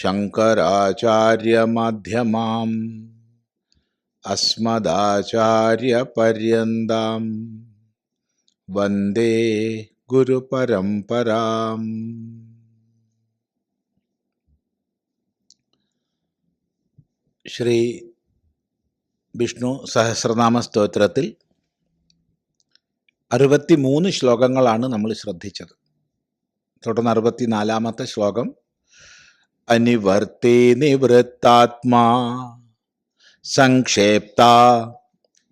ശങ്കരാചാര്യമധ്യമാം. അസ്മദാചാര്യപര്യന്താം. വന്ദേ ഗുരുപരംപരാം ശ്രീ വിഷ്ണു സഹസ്രനാമ സ്തോത്രത്തിൽ അറുപത്തി മൂന്ന് ശ്ലോകങ്ങളാണ് നമ്മൾ ശ്രദ്ധിച്ചത്. തുടർന്ന് അറുപത്തിനാലാമത്തെ ശ്ലോകം അനിവർത്തി നിവൃത്താത്മാ സംക്ഷേപ്ത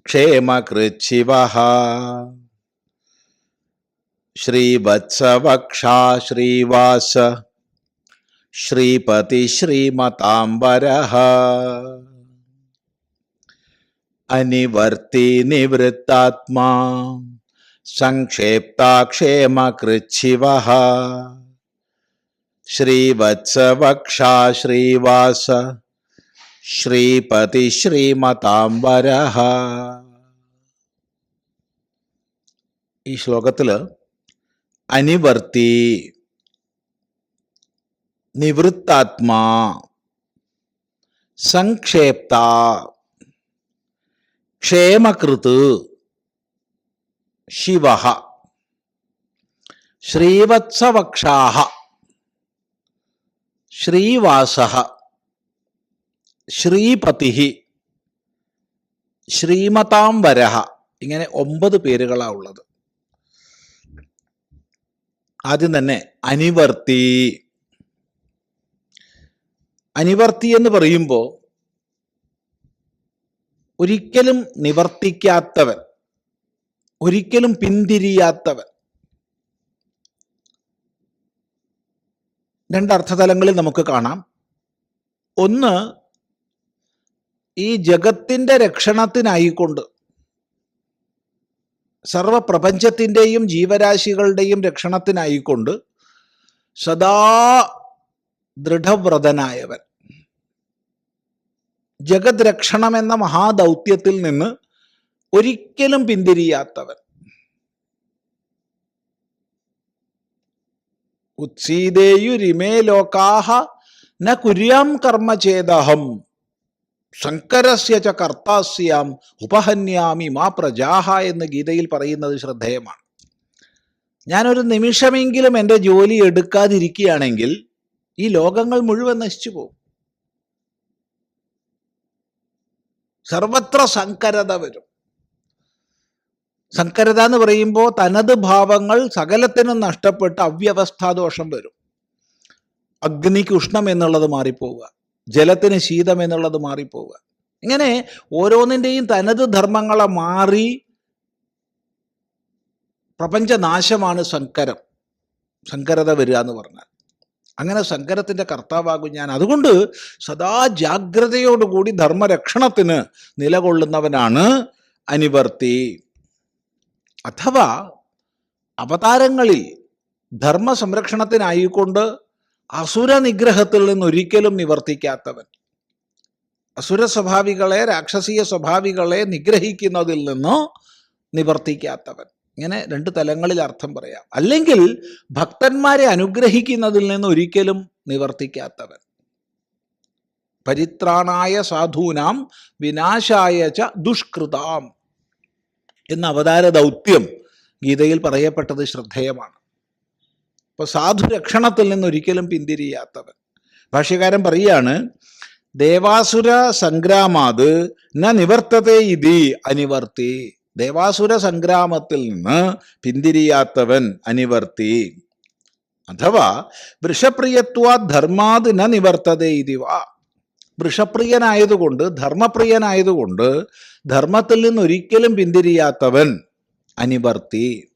ക്ഷേമകൃച്ഛിവ ശ്രീവത്സവക്ഷാ ശ്രീവാസ ശ്രീപതി ശ്രീമതാംബര അനിവർത്തി നിവൃത്താത്മാ ശ്രീവത്സവക്ഷാ ശ്രീവാസ ശ്രീപതി ശ്രീമതാംബര ഈ ശ്ലോകത്തിൽ അനിവർത്തി നിവൃത്താത്മാ സംക്ഷേപ്ത ക്ഷേമകൃത് ശിവ. ശ്രീവത്സവക്ഷാഹ ശ്രീവാസ ശ്രീപതി ശ്രീമതാംബര ഇങ്ങനെ ഒമ്പത് പേരുകളാ ഉള്ളത്. ആദ്യം തന്നെ അനിവർത്തി. അനിവർത്തി എന്ന് പറയുമ്പോൾ ഒരിക്കലും നിവർത്തിക്കാത്തവൻ ഒരിക്കലും പിന്തിരിയാത്തവൻ രണ്ടർത്ഥതലങ്ങളിൽ നമുക്ക് കാണാം. ഒന്ന് ഈ ജഗത്തിന്റെ രക്ഷണത്തിനായിക്കൊണ്ട് സർവപ്രപഞ്ചത്തിന്റെയും ജീവരാശികളുടെയും രക്ഷണത്തിനായിക്കൊണ്ട് സദാ ദൃഢവ്രതനായവൻ. ജഗത് രക്ഷണം എന്ന മഹാദൗത്യത്തിൽ നിന്ന് ഒരിക്കലും പിന്തിരിയാത്തവൻ. ഉത്സീതേയുരിമേ ലോകാഹ ന കുര്യാം കർമ്മ ചേതഹം ശങ്കരസ്യ ച കർത്താസ്യാം ഉപഹന്യാമി മാ പ്രജാഹ എന്ന് ഗീതയിൽ പറയുന്നത് ശ്രദ്ധേയമാണ്. ഞാനൊരു നിമിഷമെങ്കിലും എന്റെ ജോലി എടുക്കാതിരിക്കുകയാണെങ്കിൽ ഈ ലോകങ്ങൾ മുഴുവൻ നശിച്ചു പോകും. സർവത്ര സങ്കരത വരും. സങ്കരത എന്ന് പറയുമ്പോൾ തനത് ഭാവങ്ങൾ സകലത്തിനും നഷ്ടപ്പെട്ട് അവ്യവസ്ഥാദോഷം വരും. അഗ്നിക്ക് ഉഷ്ണം എന്നുള്ളത് മാറിപ്പോവുക. ജലത്തിന് ശീതം എന്നുള്ളത് മാറിപ്പോവുക. ഇങ്ങനെ ഓരോന്നിന്റെയും തനത് ധർമ്മങ്ങളെ മാറി പ്രപഞ്ചനാശമാണ് സങ്കരം സങ്കരത വരിക എന്ന് പറഞ്ഞാൽ. അങ്ങനെ സങ്കരത്തിന്റെ കർത്താവാകും ഞാൻ. അതുകൊണ്ട് സദാ ജാഗ്രതയോടുകൂടി ധർമ്മരക്ഷണത്തിന് നിലകൊള്ളുന്നവനാണ് അനിവർത്തി. അഥവാ അവതാരങ്ങളിൽ ധർമ്മ സംരക്ഷണത്തിനായിക്കൊണ്ട് അസുര നിഗ്രഹത്തിൽ നിന്ന് ഒരിക്കലും നിവർത്തിക്കാത്തവൻ. അസുര സ്വഭാവികളെ രാക്ഷസീയ സ്വഭാവികളെ നിഗ്രഹിക്കുന്നതിൽ നിന്നോ നിവർത്തിക്കാത്തവൻ. ഇങ്ങനെ രണ്ട് തലങ്ങളിൽ അർത്ഥം പറയാം. അല്ലെങ്കിൽ ഭക്തന്മാരെ അനുഗ്രഹിക്കുന്നതിൽ നിന്ന് ഒരിക്കലും നിവർത്തിക്കാത്തവൻ. പരിത്രാണായ സാധൂനാം വിനാശായ ച ദുഷ്കൃതാം. എന്ന അവതാര ദൗത്യം ഗീതയിൽ പറയപ്പെട്ടത് ശ്രദ്ധേയമാണ്. അപ്പോൾ സാധുരക്ഷണത്തിൽ നിന്ന് ഒരിക്കലും പിന്തിരിയാത്തവൻ. ഭാഷ്യകാരൻ പറയാണ് ദേവാസുര സംഗ്രാമാത് ന നിവർത്തത്തെ ഇതി അനിവർത്തി. ദേവാസുര സംഗ്രാമത്തിൽ നിന്ന് പിന്തിരിയാത്തവൻ അനിവർത്തി. അഥവാ വൃഷപ്രിയത്വാ ധർമാത് ന നിവർത്തതേ ഇതിവ വൃഷപ്രിയനായതുകൊണ്ട് ധർമ്മപ്രിയനായതുകൊണ്ട് ധർമ്മത്തിൽ നിന്നൊരിക്കലും പിന്തിരിയാത്തവൻ അനിവർത്തി.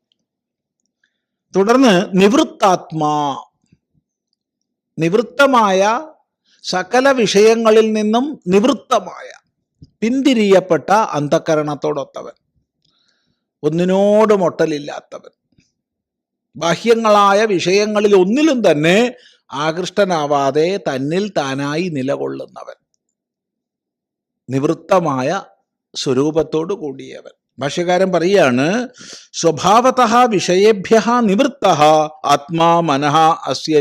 തുടർന്ന് നിവൃത്താത്മാ. നിവൃത്തമായ സകല വിഷയങ്ങളിൽ നിന്നും നിവൃത്തമായ പിന്തിരിയപ്പെട്ട അന്ധകരണത്തോടൊത്തവൻ. ഒന്നിനോടും ഒട്ടലില്ലാത്തവൻ ബാഹ്യങ്ങളായ വിഷയങ്ങളിൽ ഒന്നിലും തന്നെ ആകൃഷ്ടനാവാതെ തന്നിൽ താനായി നിലകൊള്ളുന്നവൻ. നിവൃത്തമായ സ്വരൂപത്തോടു കൂടിയവൻ. ഭാഷ്യകാരൻ പറയാണ് സ്വഭാവത വിഷയേഭ്യ നിവൃത്ത ആത്മാ മനഃ അസ്യ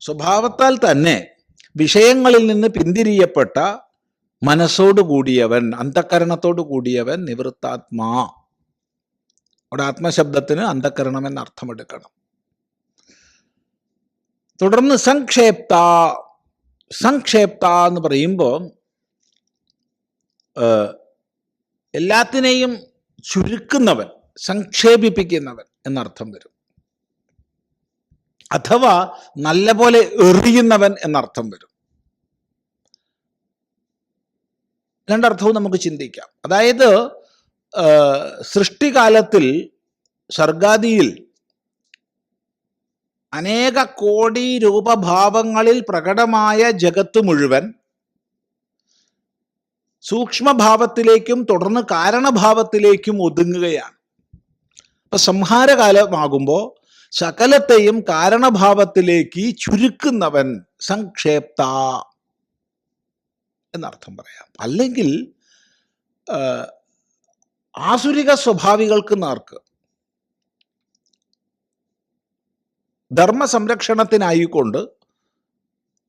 സ്വഭാവത്താൽ തന്നെ വിഷയങ്ങളിൽ നിന്ന് പിന്തിരിയപ്പെട്ട മനസ്സോടു കൂടിയവൻ അന്ധക്കരണത്തോടു കൂടിയവൻ നിവൃത്താത്മാ. അവിടെ ആത്മശബ്ദത്തിന് അന്ധക്കരണം എന്ന അർത്ഥമെടുക്കണം തുടർന്ന് സംക്ഷേപ്ത സംക്ഷേപ്ത എന്ന് പറയുമ്പോൾ എല്ലാത്തിനെയും ചുരുക്കുന്നവൻ സംക്ഷേപിപ്പിക്കുന്നവൻ എന്നർത്ഥം വരും. അഥവാ നല്ലപോലെ എറിയുന്നവൻ എന്നർത്ഥം വരും. രണ്ടർത്ഥവും നമുക്ക് ചിന്തിക്കാം. അതായത് സൃഷ്ടികാലത്തിൽ സർഗാദിയിൽ അനേക കോടി രൂപഭാവങ്ങളിൽ പ്രകടമായ ജഗത്ത് മുഴുവൻ സൂക്ഷ്മഭാവത്തിലേക്കും തുടർന്ന് കാരണഭാവത്തിലേക്കും ഒതുങ്ങുകയാണ്. അപ്പൊ സംഹാരകാലമാകുമ്പോൾ സകലത്തെയും കാരണഭാവത്തിലേക്ക് ചുരുക്കുന്നവൻ സംക്ഷേപ്ത എന്നർത്ഥം പറയാം. അല്ലെങ്കിൽ ആസുരിക സ്വഭാവികൾക്ക് നേർക്ക് ധർമ്മ സംരക്ഷണത്തിനായിക്കൊണ്ട്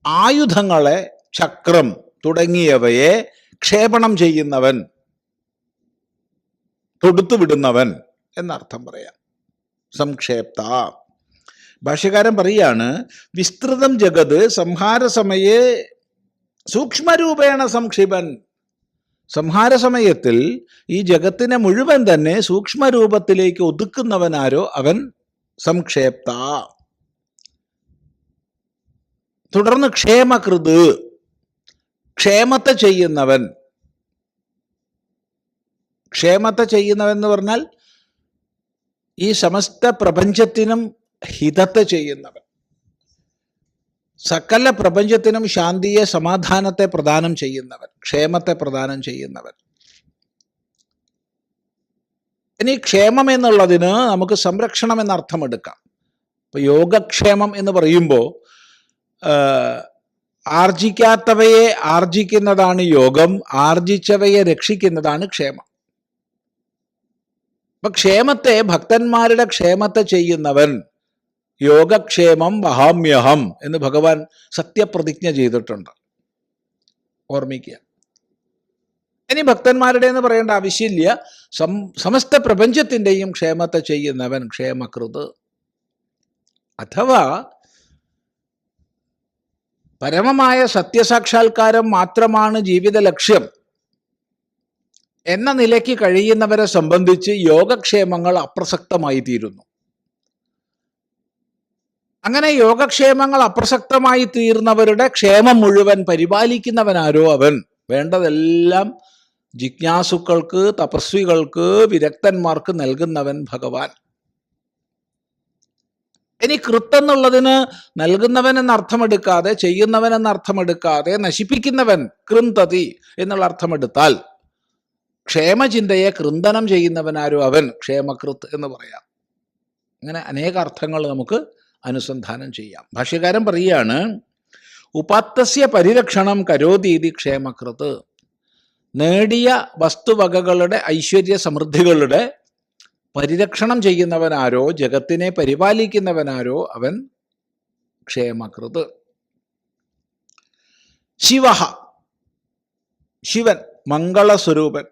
ആയുധങ്ങളെ ചക്രം തുടങ്ങിയവയെ ക്ഷേപണം ചെയ്യുന്നവൻ തൊടുത്തുവിടുന്നവൻ എന്നർത്ഥം പറയാം. സംക്ഷേപ്ത. ഭാഷ്യകാരൻ പറയാണ് വിസ്തൃതം ജഗത് സംഹാര സമയേ സൂക്ഷ്മരൂപേണ സംക്ഷിപൻ. സംഹാര സമയത്തിൽ ഈ ജഗത്തിനെ മുഴുവൻ തന്നെ സൂക്ഷ്മരൂപത്തിലേക്ക് ഒതുക്കുന്നവനാരോ അവൻ? സംക്ഷേപ്ത. തുടർന്ന് ക്ഷേമകൃത്. ക്ഷേമത്തെ ചെയ്യുന്നവൻ. ക്ഷേമത്തെ ചെയ്യുന്നവൻ എന്ന് പറഞ്ഞാൽ ഈ സമസ്ത പ്രപഞ്ചത്തിനും ഹിതത്തെ ചെയ്യുന്നവൻ. സകല പ്രപഞ്ചത്തിനും ശാന്തിയെ സമാധാനത്തെ പ്രദാനം ചെയ്യുന്നവൻ. ക്ഷേമത്തെ പ്രദാനം ചെയ്യുന്നവൻ. ഇനി ക്ഷേമം എന്നുള്ളതിന് നമുക്ക് സംരക്ഷണം എന്ന എടുക്കാം. ഇപ്പൊ യോഗക്ഷേമം എന്ന് പറയുമ്പോൾ ആർജിക്കാത്തവയെ ആർജിക്കുന്നതാണ് യോഗം ആർജിച്ചവയെ രക്ഷിക്കുന്നതാണ് ക്ഷേമം. അപ്പൊ ക്ഷേമത്തെ ഭക്തന്മാരുടെ ക്ഷേമത്തെ ചെയ്യുന്നവൻ യോഗക്ഷേമം വഹാമ്യഹം എന്ന് ഭഗവാൻ സത്യപ്രതിജ്ഞ ചെയ്തിട്ടുണ്ട്. ഓർമ്മിക്കുക. ഇനി ഭക്തന്മാരുടെ എന്ന് പറയേണ്ട ആവശ്യമില്ല. സം സമസ്ത പ്രപഞ്ചത്തിന്റെയും ക്ഷേമത്തെ ചെയ്യുന്നവൻ ക്ഷേമകൃത്. അഥവാ പരമമായ സത്യസാക്ഷാത്കാരം മാത്രമാണ് ജീവിത ലക്ഷ്യം എന്ന നിലയ്ക്ക് കഴിയുന്നവരെ സംബന്ധിച്ച് യോഗക്ഷേമങ്ങൾ അപ്രസക്തമായി തീരുന്നു അങ്ങനെ യോഗക്ഷേമങ്ങൾ അപ്രസക്തമായി തീർന്നവരുടെ ക്ഷേമം മുഴുവൻ പരിപാലിക്കുന്നവനാരോ അവൻ? വേണ്ടതെല്ലാം ജിജ്ഞാസുക്കൾക്ക് തപസ്വികൾക്ക് വിരക്തന്മാർക്ക് നൽകുന്നവൻ ഭഗവാൻ. ഇനി കൃത്തെന്നുള്ളതിന് നൽകുന്നവൻ എന്ന അർത്ഥമെടുക്കാതെ ചെയ്യുന്നവൻ എന്ന അർത്ഥമെടുക്കാതെ നശിപ്പിക്കുന്നവൻ കൃന്തതി എന്നുള്ള അർത്ഥമെടുത്താൽ ക്ഷേമചിന്തയെ കൃന്തനം ചെയ്യുന്നവനാരോ അവൻ? ക്ഷേമകൃത്ത് എന്ന് പറയാം. അങ്ങനെ അനേക അർത്ഥങ്ങൾ നമുക്ക് അനുസന്ധാനം ചെയ്യാം. ഭാഷ്യകാരൻ പറയുകയാണ് ഉപാത്തസ്യ പരിരക്ഷണം കരോതീതി ക്ഷേമകൃത്ത്. നേടിയ വസ്തുവകകളുടെ ഐശ്വര്യ സമൃദ്ധികളുടെ പരിരക്ഷണം ചെയ്യുന്നവനാരോ ജഗത്തിനെ പരിപാലിക്കുന്നവനാരോ അവൻ ക്ഷേമകൃത്. ശിവ ശിവൻ മംഗളസ്വരൂപൻ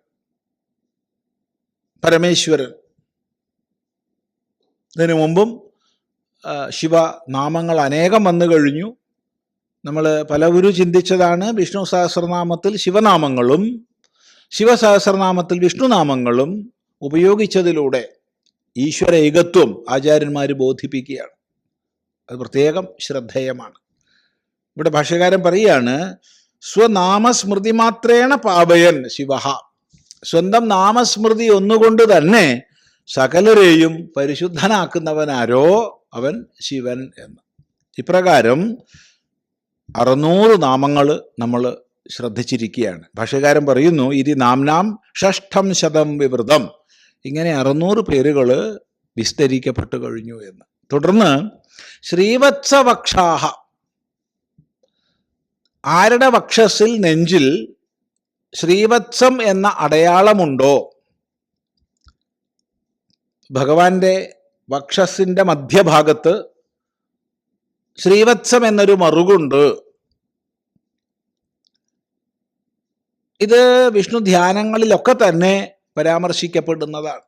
പരമേശ്വരൻ. ഇതിനു മുമ്പും ശിവ നാമങ്ങൾ അനേകം വന്നു കഴിഞ്ഞു. നമ്മൾ പലവരും ചിന്തിച്ചതാണ് വിഷ്ണു സഹസ്രനാമത്തിൽ ശിവനാമങ്ങളും ശിവസഹസ്രനാമത്തിൽ വിഷ്ണുനാമങ്ങളും ഉപയോഗിച്ചതിലൂടെ ഈശ്വര ഏകത്വം ആചാര്യന്മാർ ബോധിപ്പിക്കുകയാണ്. അത് പ്രത്യേകം ശ്രദ്ധേയമാണ്. ഇവിടെ ഭാഷ്യകാരൻ പറയുകയാണ് സ്വനാമസ്മൃതി മാത്രേണ പാപയൻ ശിവ. സ്വന്തം നാമസ്മൃതി ഒന്നുകൊണ്ട് തന്നെ സകലരെയും പരിശുദ്ധനാക്കുന്നവനാരോ അവൻ ശിവൻ എന്ന്. ഇപ്രകാരം അറുന്നൂറ് നാമങ്ങൾ നമ്മൾ ശ്രദ്ധിച്ചിരിക്കുകയാണ്. ഭാഷകാരൻ പറയുന്നു ഇതി നാംനാം ഷഷ്ഠം ശതം വിവൃതം. ഇങ്ങനെ അറുന്നൂറ് പേരുകൾ വിസ്തരിക്കപ്പെട്ടു കഴിഞ്ഞു എന്ന്. തുടർന്ന് ശ്രീവത്സവക്ഷാഹ. ആരുടെ വക്ഷസിൽ നെഞ്ചിൽ ശ്രീവത്സം എന്ന അടയാളമുണ്ടോ? ഭഗവാന്റെ വക്ഷസിന്റെ മധ്യഭാഗത്ത് ശ്രീവത്സം എന്നൊരു മറുകുണ്ട്. ഇത് വിഷ്ണു ധ്യാനങ്ങളിലൊക്കെ തന്നെ പരാമർശിക്കപ്പെടുന്നതാണ്.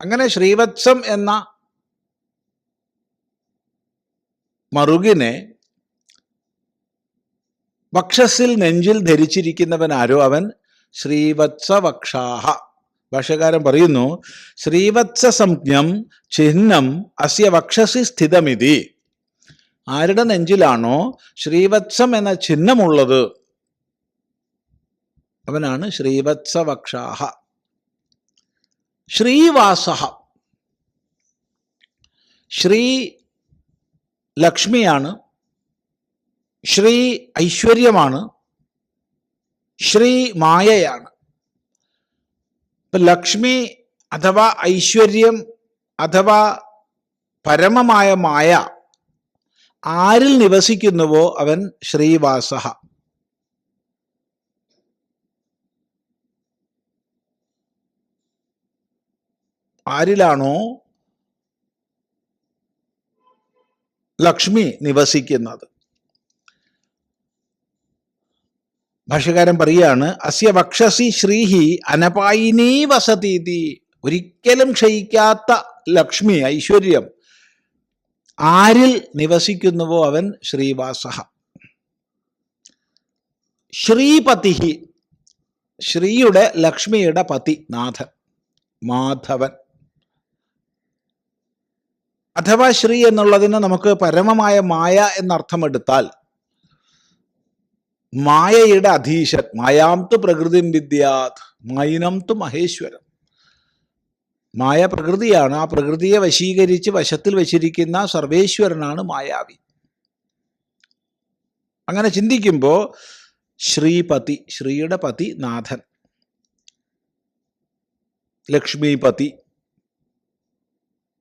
അങ്ങനെ ശ്രീവത്സം എന്ന മറുകിനെ വക്ഷസിൽ നെഞ്ചിൽ ധരിച്ചിരിക്കുന്നവൻ ആരോ അവൻ? ശ്രീവത്സവക്ഷാഹ. ഭാഷകാരൻ പറയുന്നു ശ്രീവത്സ സംജ്ഞം ചിഹ്നം അസ്യ വക്ഷസി സ്ഥിതമിതി. ആരുടെ നെഞ്ചിലാണോ ശ്രീവത്സം എന്ന ചിഹ്നമുള്ളത്? അവനാണ് ശ്രീവത്സവക്ഷാഹ. ശ്രീവാസഹ. ശ്രീ ലക്ഷ്മിയാണ്. ശ്രീ ഐശ്വര്യമാണ്. ശ്രീ മായയാണ്. ഇപ്പം ലക്ഷ്മി അഥവാ ഐശ്വര്യം അഥവാ പരമമായ മായ ആരിൽ നിവസിക്കുന്നുവോ അവൻ ശ്രീവാസ ആരിലാണോ ലക്ഷ്മി നിവസിക്കുന്നത്? ഭാഷകാരൻ പറയാണ് അസ്യ വക്ഷസി ശ്രീഹി അനപായിനീ വസതീതി. ഒരിക്കലും ക്ഷയിക്കാത്ത ലക്ഷ്മി ഐശ്വര്യം. ആരിൽ നിവസിക്കുന്നുവോ അവൻ ശ്രീവാസ ശ്രീപതി ശ്രീയുടെ ലക്ഷ്മിയുടെ പതി നാഥൻ മാധവൻ. അഥവാ ശ്രീ എന്നുള്ളതിന് നമുക്ക് പരമമായ മായ എന്നർത്ഥമെടുത്താൽ മായയുടെ അധീശൻ മായാം തു പ്രകൃതി വിദ്യാത് മൈനം തു മഹേശ്വരം. മായ പ്രകൃതിയാണ് ആ പ്രകൃതിയെ വശീകരിച്ച് വശത്തിൽ വച്ചിരിക്കുന്ന സർവേശ്വരനാണ് മായാവി. അങ്ങനെ ചിന്തിക്കുമ്പോൾ ശ്രീപതി ശ്രീയുടെ പതി നാഥൻ. ലക്ഷ്മിപതി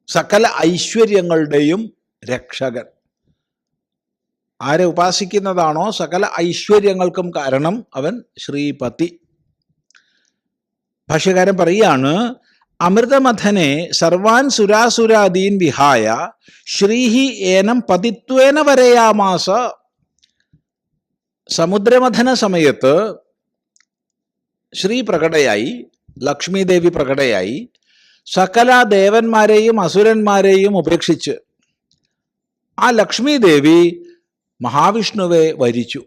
സകല ഐശ്വര്യങ്ങളുടെയും രക്ഷകൻ. ആരെ ഉപാസിക്കുന്നതാണോ സകല ഐശ്വര്യങ്ങൾക്കും കാരണം അവൻ ശ്രീപതി. ഭാഷ്യകാരൻ പറയാണ് അമൃതമഥനെ സർവാൻ സുരാസുരാദീൻ വിഹായ ശ്രീഹി ഏനം പതിത്വേന വരയാമാസ. സമുദ്രമഥന സമയത്ത് ശ്രീ പ്രകടയായി ലക്ഷ്മീദേവി പ്രകടയായി സകല ദേവന്മാരെയും അസുരന്മാരെയും ഉപേക്ഷിച്ച് ആ ലക്ഷ്മി ദേവി മഹാവിഷ്ണുവെ വരിച്ചു.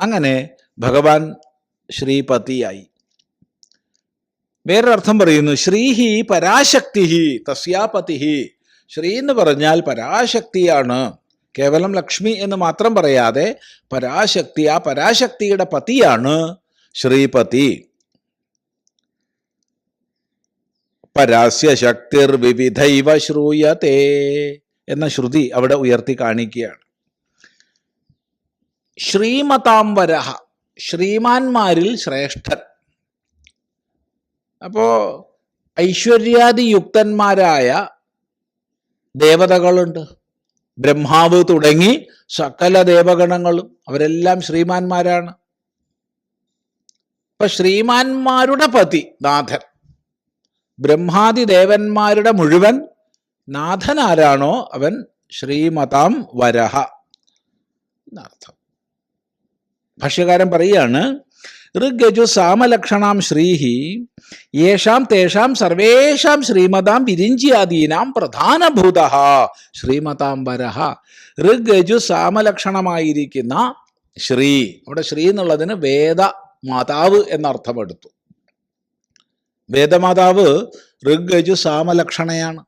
അങ്ങനെ ഭഗവാൻ ശ്രീപതിയായി. വേറൊരർത്ഥം പറയുന്നു ശ്രീഹി പരാശക്തി തസ്യാപതി ശ്രീ എന്ന് പറഞ്ഞാൽ പരാശക്തിയാണ്. കേവലം ലക്ഷ്മി എന്ന് മാത്രം പറയാതെ പരാശക്തി ആ പരാശക്തിയുടെ പതിയാണ് ശ്രീപതി. പരാസ്യ ശക്തിർ വിവിധൈവ ശ്രൂയതേ എന്ന ശ്രുതി അവിടെ ഉയർത്തി കാണിക്കുകയാണ്. ശ്രീമതാംബരഹ ശ്രീമാന്മാരിൽ ശ്രേഷ്ഠൻ. അപ്പോ ഐശ്വര്യാദിയുക്തന്മാരായ ദേവതകളുണ്ട്. ബ്രഹ്മാവ് തുടങ്ങി സകല ദേവഗണങ്ങളും അവരെല്ലാം ശ്രീമാന്മാരാണ്. ഇപ്പൊ ശ്രീമാന്മാരുടെ പതി നാഥൻ. ബ്രഹ്മാദി ദേവന്മാരുടെ മുഴുവൻ നാഥൻ ആരാണോ അവൻ? ശ്രീമതാം വരഹ. എന്നർത്ഥം. ഭാഷ്യകാരൻ പറയുകയാണ് ഋഗജു സാമലക്ഷണാം ശ്രീഹി യേഷാം തേഷാം സർവേഷാം ശ്രീമതാം വിരിഞ്ചിയാദീനാം പ്രധാനഭൂത ശ്രീമതാം വരഹ. ഋഗജു സാമലക്ഷണമായിരിക്കുന്ന ശ്രീ. അവിടെ ശ്രീ എന്നുള്ളതിന് വേദ മാതാവ് എന്നർത്ഥമെടുത്തു വേദമാതാവ് ഋഗജു സാമലക്ഷണയാണ്.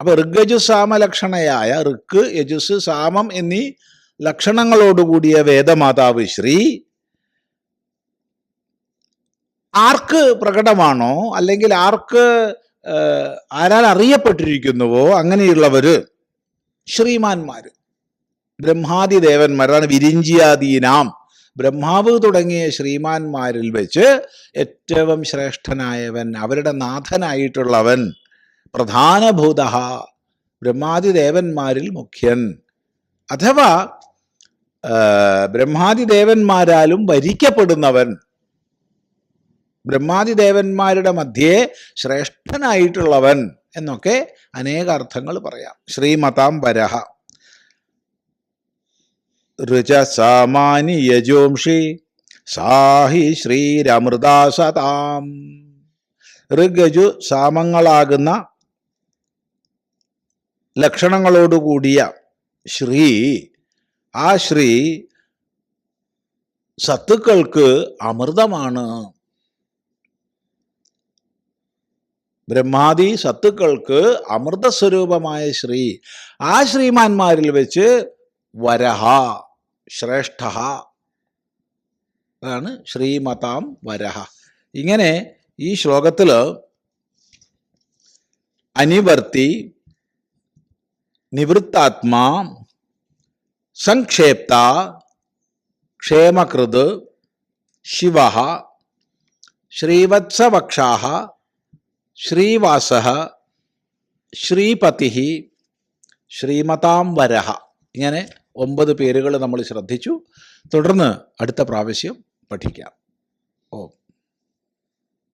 അപ്പൊ ഋഗജു സാമലക്ഷണയായ ഋക്ക് യജുസ് സാമം എന്നീ ലക്ഷണങ്ങളോടുകൂടിയ വേദമാതാവ് ശ്രീ ആർക്ക് പ്രകടമാണോ അല്ലെങ്കിൽ ആർക്ക് ആരാൽ അറിയപ്പെട്ടിരിക്കുന്നുവോ അങ്ങനെയുള്ളവര് ശ്രീമാന്മാര്. ബ്രഹ്മാദി ദേവന്മാരാണ് വിരിഞ്ചിയാദീനാം. ബ്രഹ്മാവ് തുടങ്ങിയ ശ്രീമാന്മാരിൽ വെച്ച് ഏറ്റവും ശ്രേഷ്ഠനായവൻ അവരുടെ നാഥനായിട്ടുള്ളവൻ പ്രധാനഭൂത ബ്രഹ്മാതിദേവന്മാരിൽ മുഖ്യൻ. അഥവാ ബ്രഹ്മാതിദേവന്മാരാലും ഭരിക്കപ്പെടുന്നവൻ ദേവന്മാരാലും വരിക്കപ്പെടുന്നവൻ ബ്രഹ്മാദി ദേവന്മാരുടെ മധ്യേ ശ്രേഷ്ഠനായിട്ടുള്ളവൻ എന്നൊക്കെ അനേക അർത്ഥങ്ങൾ പറയാം. ശ്രീമതാം വരഹ ഋചസാമാനി യജോംഷി സാഹി ശ്രീരമൃതാസതാം. ഋഗജു സാമങ്ങളാകുന്ന ലക്ഷണങ്ങളോടുകൂടിയ ശ്രീ ആ ശ്രീ സത്തുക്കൾക്ക് അമൃതമാണ്. ബ്രഹ്മാദി സത്തുക്കൾക്ക് അമൃതസ്വരൂപമായ ശ്രീ ആ ശ്രീമാന്മാരിൽ വെച്ച് വരഹ. ശ്രേഷ്ഠ. അതാണ് ശ്രീമതാം വരഹ ഇങ്ങനെ ഈ ശ്ലോകത്തിൽ അനിവർത്തി നിവൃത്താത്മാ സംക്ഷേപ്ത ക്ഷേമകൃത് ശിവ ശ്രീവത്സവക്ഷാ ശ്രീവാസ ശ്രീപതി ശ്രീമതാം വരഹ ഇങ്ങനെ ഒമ്പത് പേരുകൾ നമ്മൾ ശ്രദ്ധിച്ചു. തുടർന്ന് അടുത്ത പ്രാവശ്യം പഠിക്കാം. ഓ.